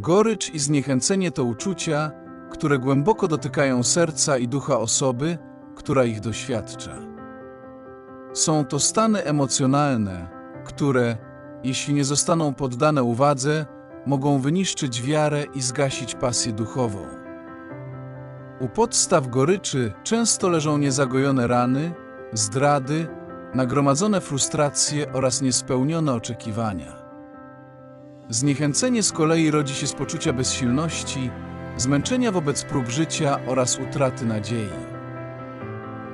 Gorycz i zniechęcenie to uczucia, które głęboko dotykają serca i ducha osoby, która ich doświadcza. Są to stany emocjonalne, które, jeśli nie zostaną poddane uwadze, mogą wyniszczyć wiarę i zgasić pasję duchową. U podstaw goryczy często leżą niezagojone rany, zdrady, nagromadzone frustracje oraz niespełnione oczekiwania. Zniechęcenie z kolei rodzi się z poczucia bezsilności, zmęczenia wobec prób życia oraz utraty nadziei.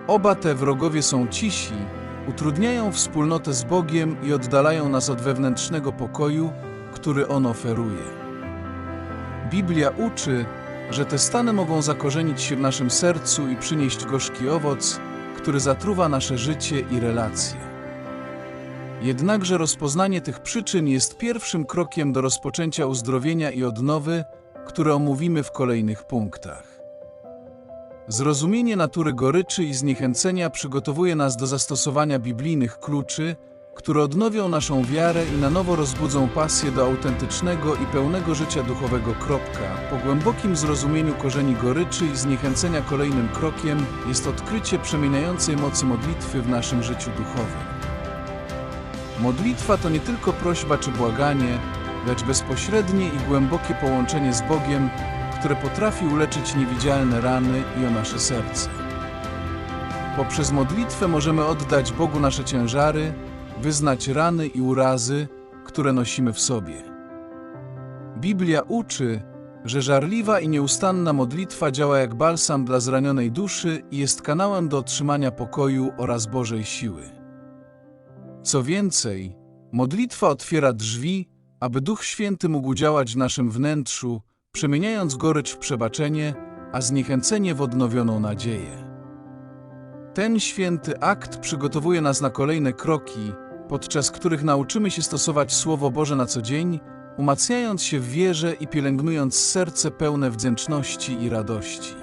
Oba te wrogowie są cisi, utrudniają wspólnotę z Bogiem i oddalają nas od wewnętrznego pokoju, który On oferuje. Biblia uczy, że te stany mogą zakorzenić się w naszym sercu i przynieść gorzki owoc, który zatruwa nasze życie i relacje. Jednakże rozpoznanie tych przyczyn jest pierwszym krokiem do rozpoczęcia uzdrowienia i odnowy, które omówimy w kolejnych punktach. Zrozumienie natury goryczy i zniechęcenia przygotowuje nas do zastosowania biblijnych kluczy, które odnowią naszą wiarę i na nowo rozbudzą pasję do autentycznego i pełnego życia duchowego. Kropka. Po głębokim zrozumieniu korzeni goryczy i zniechęcenia kolejnym krokiem jest odkrycie przemieniającej mocy modlitwy w naszym życiu duchowym. Modlitwa to nie tylko prośba czy błaganie, lecz bezpośrednie i głębokie połączenie z Bogiem, które potrafi uleczyć niewidzialne rany i o nasze serce. Poprzez modlitwę możemy oddać Bogu nasze ciężary, wyznać rany i urazy, które nosimy w sobie. Biblia uczy, że żarliwa i nieustanna modlitwa działa jak balsam dla zranionej duszy i jest kanałem do otrzymania pokoju oraz Bożej siły. Co więcej, modlitwa otwiera drzwi, aby Duch Święty mógł działać w naszym wnętrzu, przemieniając gorycz w przebaczenie, a zniechęcenie w odnowioną nadzieję. Ten święty akt przygotowuje nas na kolejne kroki, podczas których nauczymy się stosować Słowo Boże na co dzień, umacniając się w wierze i pielęgnując serce pełne wdzięczności i radości.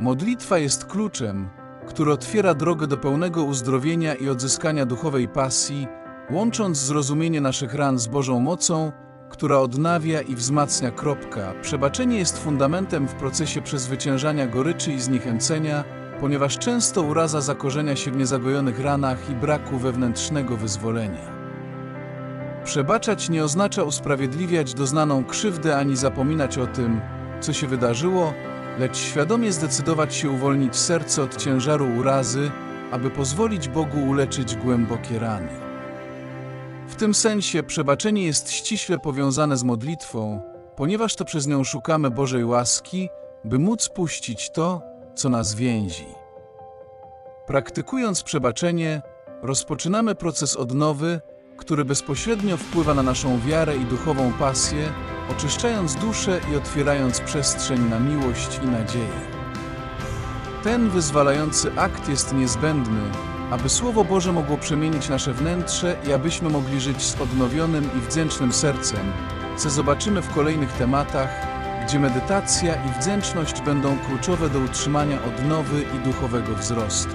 Modlitwa jest kluczem, który otwiera drogę do pełnego uzdrowienia i odzyskania duchowej pasji, łącząc zrozumienie naszych ran z Bożą mocą, która odnawia i wzmacnia. Kropka. Przebaczenie jest fundamentem w procesie przezwyciężania goryczy i zniechęcenia, ponieważ często uraza zakorzenia się w niezagojonych ranach i braku wewnętrznego wyzwolenia. Przebaczać nie oznacza usprawiedliwiać doznaną krzywdę ani zapominać o tym, co się wydarzyło, lecz świadomie zdecydować się uwolnić serce od ciężaru urazy, aby pozwolić Bogu uleczyć głębokie rany. W tym sensie przebaczenie jest ściśle powiązane z modlitwą, ponieważ to przez nią szukamy Bożej łaski, by móc puścić to, co nas więzi. Praktykując przebaczenie, rozpoczynamy proces odnowy, który bezpośrednio wpływa na naszą wiarę i duchową pasję, oczyszczając duszę i otwierając przestrzeń na miłość i nadzieję. Ten wyzwalający akt jest niezbędny, aby Słowo Boże mogło przemienić nasze wnętrze i abyśmy mogli żyć z odnowionym i wdzięcznym sercem, co zobaczymy w kolejnych tematach, gdzie medytacja i wdzięczność będą kluczowe do utrzymania odnowy i duchowego wzrostu.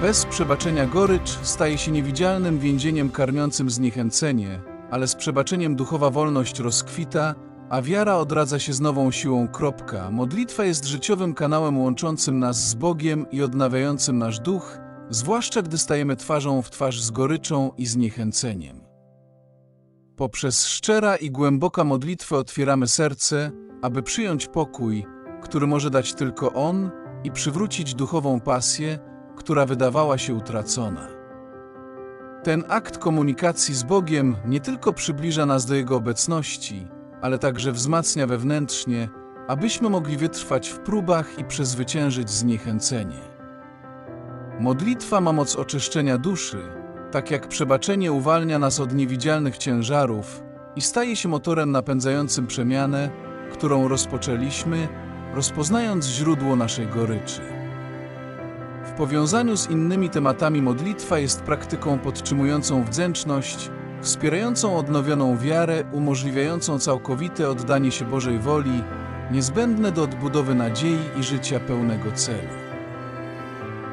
Bez przebaczenia gorycz staje się niewidzialnym więzieniem karmiącym zniechęcenie, ale z przebaczeniem duchowa wolność rozkwita, a wiara odradza się z nową siłą. Kropka. Modlitwa jest życiowym kanałem łączącym nas z Bogiem i odnawiającym nasz duch, zwłaszcza gdy stajemy twarzą w twarz z goryczą i zniechęceniem. Poprzez szczera i głęboka modlitwę otwieramy serce, aby przyjąć pokój, który może dać tylko On i przywrócić duchową pasję, która wydawała się utracona. Ten akt komunikacji z Bogiem nie tylko przybliża nas do Jego obecności, ale także wzmacnia wewnętrznie, abyśmy mogli wytrwać w próbach i przezwyciężyć zniechęcenie. Modlitwa ma moc oczyszczenia duszy, tak jak przebaczenie uwalnia nas od niewidzialnych ciężarów i staje się motorem napędzającym przemianę, którą rozpoczęliśmy, rozpoznając źródło naszej goryczy. Powiązaniu z innymi tematami modlitwa jest praktyką podtrzymującą wdzięczność, wspierającą odnowioną wiarę, umożliwiającą całkowite oddanie się Bożej woli, niezbędne do odbudowy nadziei i życia pełnego celu.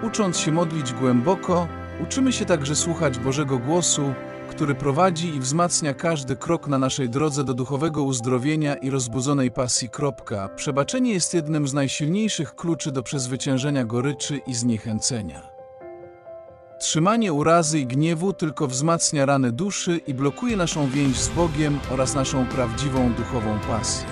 Ucząc się modlić głęboko, uczymy się także słuchać Bożego głosu, który prowadzi i wzmacnia każdy krok na naszej drodze do duchowego uzdrowienia i rozbudzonej pasji. Kropka. Przebaczenie jest jednym z najsilniejszych kluczy do przezwyciężenia goryczy i zniechęcenia. Trzymanie urazy i gniewu tylko wzmacnia rany duszy i blokuje naszą więź z Bogiem oraz naszą prawdziwą duchową pasję.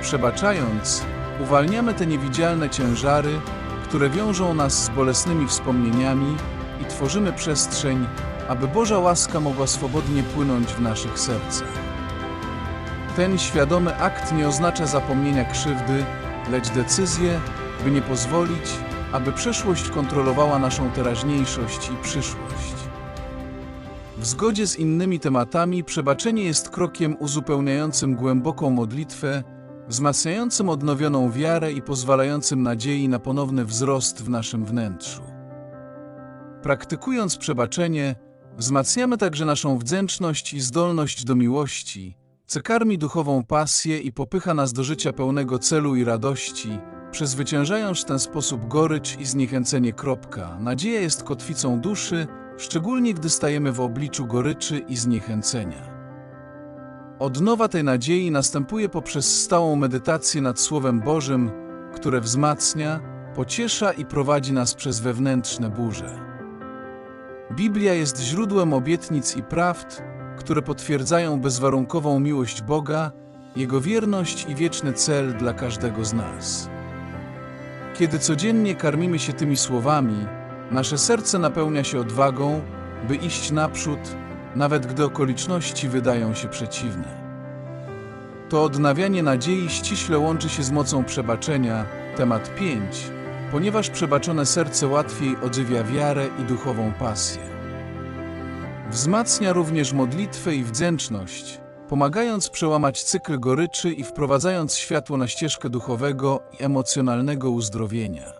Przebaczając, uwalniamy te niewidzialne ciężary, które wiążą nas z bolesnymi wspomnieniami i tworzymy przestrzeń, aby Boża łaska mogła swobodnie płynąć w naszych sercach. Ten świadomy akt nie oznacza zapomnienia krzywdy, lecz decyzję, by nie pozwolić, aby przeszłość kontrolowała naszą teraźniejszość i przyszłość. W zgodzie z innymi tematami, przebaczenie jest krokiem uzupełniającym głęboką modlitwę, wzmacniającym odnowioną wiarę i pozwalającym nadziei na ponowny wzrost w naszym wnętrzu. Praktykując przebaczenie, wzmacniamy także naszą wdzięczność i zdolność do miłości, co karmi duchową pasję i popycha nas do życia pełnego celu i radości, przezwyciężając w ten sposób gorycz i zniechęcenie. Kropka. Nadzieja jest kotwicą duszy, szczególnie gdy stajemy w obliczu goryczy i zniechęcenia. Odnowa tej nadziei następuje poprzez stałą medytację nad Słowem Bożym, które wzmacnia, pociesza i prowadzi nas przez wewnętrzne burze. Biblia jest źródłem obietnic i prawd, które potwierdzają bezwarunkową miłość Boga, Jego wierność i wieczny cel dla każdego z nas. Kiedy codziennie karmimy się tymi słowami, nasze serce napełnia się odwagą, by iść naprzód, nawet gdy okoliczności wydają się przeciwne. To odnawianie nadziei ściśle łączy się z mocą przebaczenia, temat 5, ponieważ przebaczone serce łatwiej ożywia wiarę i duchową pasję. Wzmacnia również modlitwę i wdzięczność, pomagając przełamać cykl goryczy i wprowadzając światło na ścieżkę duchowego i emocjonalnego uzdrowienia.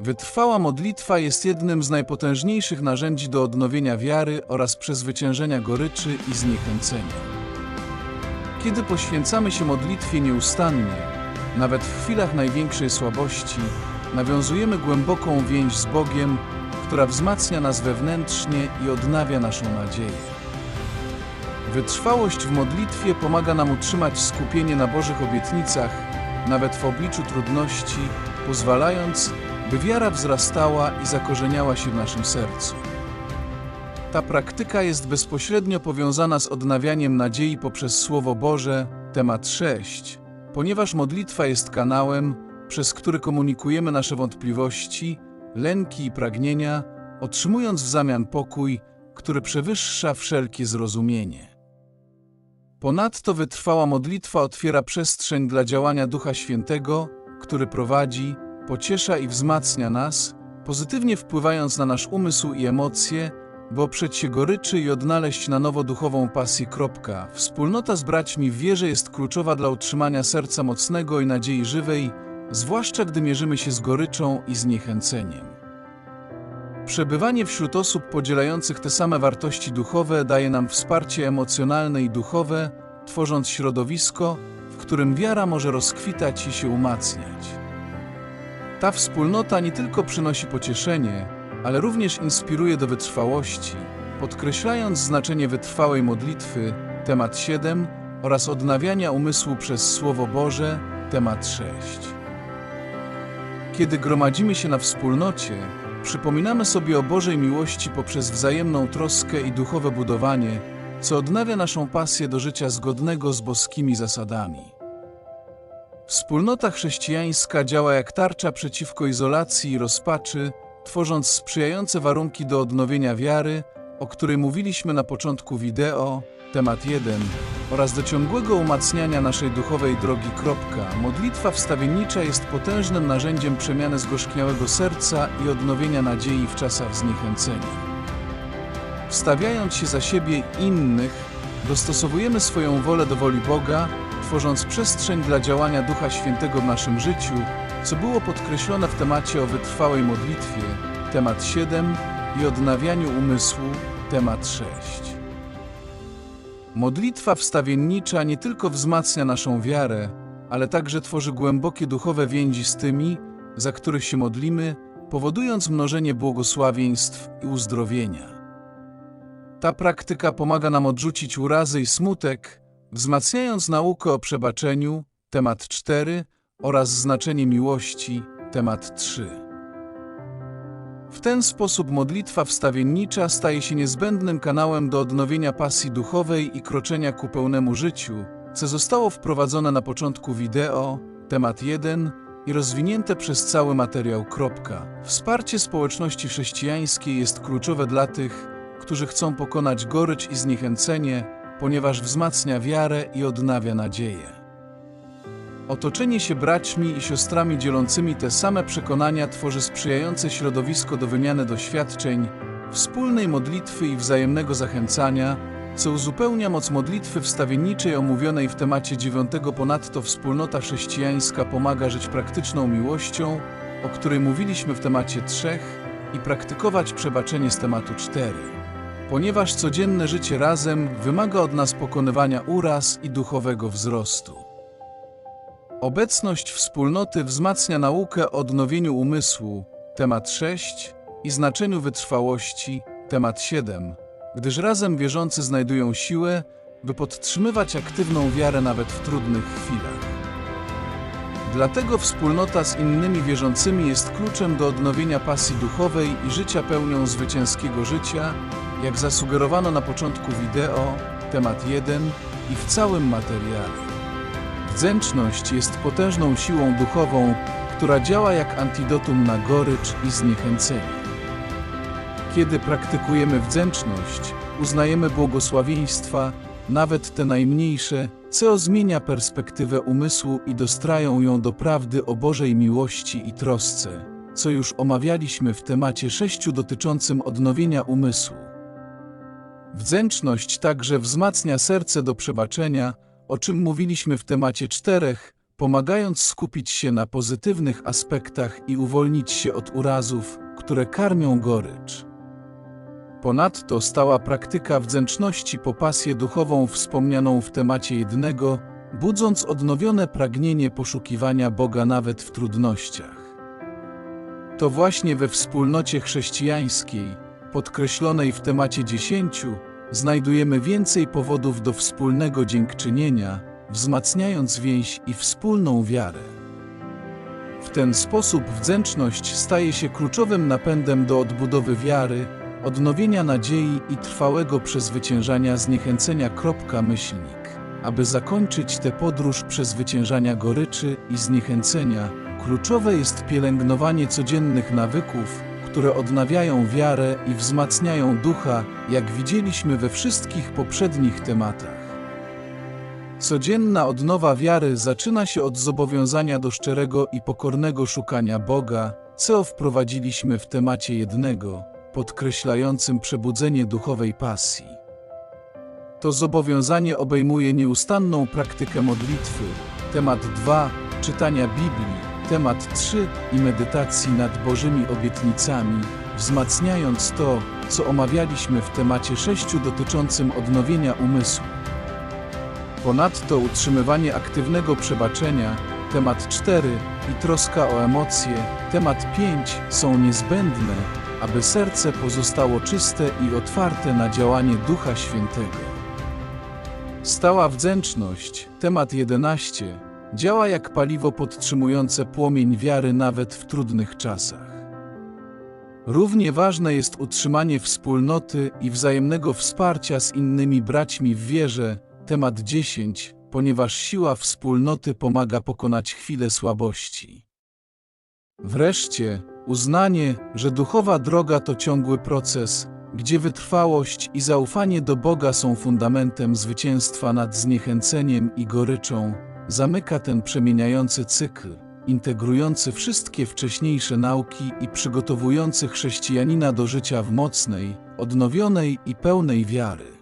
Wytrwała modlitwa jest jednym z najpotężniejszych narzędzi do odnowienia wiary oraz przezwyciężenia goryczy i zniechęcenia. Kiedy poświęcamy się modlitwie nieustannie, nawet w chwilach największej słabości, nawiązujemy głęboką więź z Bogiem, która wzmacnia nas wewnętrznie i odnawia naszą nadzieję. Wytrwałość w modlitwie pomaga nam utrzymać skupienie na Bożych obietnicach, nawet w obliczu trudności, pozwalając, by wiara wzrastała i zakorzeniała się w naszym sercu. Ta praktyka jest bezpośrednio powiązana z odnawianiem nadziei poprzez Słowo Boże, temat 6, ponieważ modlitwa jest kanałem, przez który komunikujemy nasze wątpliwości, lęki i pragnienia, otrzymując w zamian pokój, który przewyższa wszelkie zrozumienie. Ponadto wytrwała modlitwa otwiera przestrzeń dla działania Ducha Świętego, który prowadzi, pociesza i wzmacnia nas, pozytywnie wpływając na nasz umysł i emocje, by oprzeć się goryczy i odnaleźć na nowo duchową pasję. Kropka. Wspólnota z braćmi w wierze jest kluczowa dla utrzymania serca mocnego i nadziei żywej, zwłaszcza gdy mierzymy się z goryczą i zniechęceniem. Przebywanie wśród osób podzielających te same wartości duchowe daje nam wsparcie emocjonalne i duchowe, tworząc środowisko, w którym wiara może rozkwitać i się umacniać. Ta wspólnota nie tylko przynosi pocieszenie, ale również inspiruje do wytrwałości, podkreślając znaczenie wytrwałej modlitwy, temat 7, oraz odnawiania umysłu przez Słowo Boże, temat 6. Kiedy gromadzimy się na wspólnocie, przypominamy sobie o Bożej miłości poprzez wzajemną troskę i duchowe budowanie, co odnawia naszą pasję do życia zgodnego z boskimi zasadami. Wspólnota chrześcijańska działa jak tarcza przeciwko izolacji i rozpaczy, tworząc sprzyjające warunki do odnowienia wiary, o której mówiliśmy na początku wideo, temat 1, oraz do ciągłego umacniania naszej duchowej drogi. Kropka. Modlitwa wstawiennicza jest potężnym narzędziem przemiany zgorzkniałego serca i odnowienia nadziei w czasach zniechęcenia. Wstawiając się za siebie innych, dostosowujemy swoją wolę do woli Boga, tworząc przestrzeń dla działania Ducha Świętego w naszym życiu, co było podkreślone w temacie o wytrwałej modlitwie, temat 7 i odnawianiu umysłu, temat 6. Modlitwa wstawiennicza nie tylko wzmacnia naszą wiarę, ale także tworzy głębokie duchowe więzi z tymi, za których się modlimy, powodując mnożenie błogosławieństw i uzdrowienia. Ta praktyka pomaga nam odrzucić urazy i smutek, wzmacniając naukę o przebaczeniu, temat 4, oraz znaczenie miłości, temat 3. W ten sposób modlitwa wstawiennicza staje się niezbędnym kanałem do odnowienia pasji duchowej i kroczenia ku pełnemu życiu, co zostało wprowadzone na początku wideo, temat 1 i rozwinięte przez cały materiał. Kropka. Wsparcie społeczności chrześcijańskiej jest kluczowe dla tych, którzy chcą pokonać gorycz i zniechęcenie, ponieważ wzmacnia wiarę i odnawia nadzieję. Otoczenie się braćmi i siostrami dzielącymi te same przekonania tworzy sprzyjające środowisko do wymiany doświadczeń, wspólnej modlitwy i wzajemnego zachęcania, co uzupełnia moc modlitwy wstawienniczej omówionej w temacie 9. Ponadto wspólnota chrześcijańska pomaga żyć praktyczną miłością, o której mówiliśmy w temacie 3 i praktykować przebaczenie z tematu 4. Ponieważ codzienne życie razem wymaga od nas pokonywania uraz i duchowego wzrostu. Obecność wspólnoty wzmacnia naukę o odnowieniu umysłu, temat 6, i znaczeniu wytrwałości, temat 7, gdyż razem wierzący znajdują siłę, by podtrzymywać aktywną wiarę nawet w trudnych chwilach. Dlatego wspólnota z innymi wierzącymi jest kluczem do odnowienia pasji duchowej i życia pełnią zwycięskiego życia, jak zasugerowano na początku wideo, temat 1 i w całym materiale. Wdzięczność jest potężną siłą duchową, która działa jak antidotum na gorycz i zniechęcenie. Kiedy praktykujemy wdzięczność, uznajemy błogosławieństwa, nawet te najmniejsze, co zmienia perspektywę umysłu i dostrają ją do prawdy o Bożej miłości i trosce, co już omawialiśmy w temacie sześciu dotyczącym odnowienia umysłu. Wdzięczność także wzmacnia serce do przebaczenia, o czym mówiliśmy w temacie czterech, pomagając skupić się na pozytywnych aspektach i uwolnić się od urazów, które karmią gorycz. Ponadto stała praktyka wdzięczności po pasję duchową wspomnianą w temacie jednego, budząc odnowione pragnienie poszukiwania Boga nawet w trudnościach. To właśnie we wspólnocie chrześcijańskiej, podkreślonej w temacie dziesięciu, znajdujemy więcej powodów do wspólnego dziękczynienia, wzmacniając więź i wspólną wiarę. W ten sposób wdzięczność staje się kluczowym napędem do odbudowy wiary, odnowienia nadziei i trwałego przezwyciężania zniechęcenia. Myślnik. Aby zakończyć tę podróż przezwyciężania goryczy i zniechęcenia, kluczowe jest pielęgnowanie codziennych nawyków, które odnawiają wiarę i wzmacniają ducha, jak widzieliśmy we wszystkich poprzednich tematach. Codzienna odnowa wiary zaczyna się od zobowiązania do szczerego i pokornego szukania Boga, co wprowadziliśmy w temacie jednego, podkreślającym przebudzenie duchowej pasji. To zobowiązanie obejmuje nieustanną praktykę modlitwy, temat 2, czytania Biblii, temat 3 i medytacji nad Bożymi obietnicami, wzmacniając to, co omawialiśmy w temacie 6 dotyczącym odnowienia umysłu. Ponadto utrzymywanie aktywnego przebaczenia, temat 4 i troska o emocje, temat 5 są niezbędne, aby serce pozostało czyste i otwarte na działanie Ducha Świętego. Stała wdzięczność, temat 11, działa jak paliwo podtrzymujące płomień wiary nawet w trudnych czasach. Równie ważne jest utrzymanie wspólnoty i wzajemnego wsparcia z innymi braćmi w wierze, temat 10, ponieważ siła wspólnoty pomaga pokonać chwile słabości. Wreszcie, uznanie, że duchowa droga to ciągły proces, gdzie wytrwałość i zaufanie do Boga są fundamentem zwycięstwa nad zniechęceniem i goryczą, zamyka ten przemieniający cykl, integrujący wszystkie wcześniejsze nauki i przygotowujący chrześcijanina do życia w mocnej, odnowionej i pełnej wiary.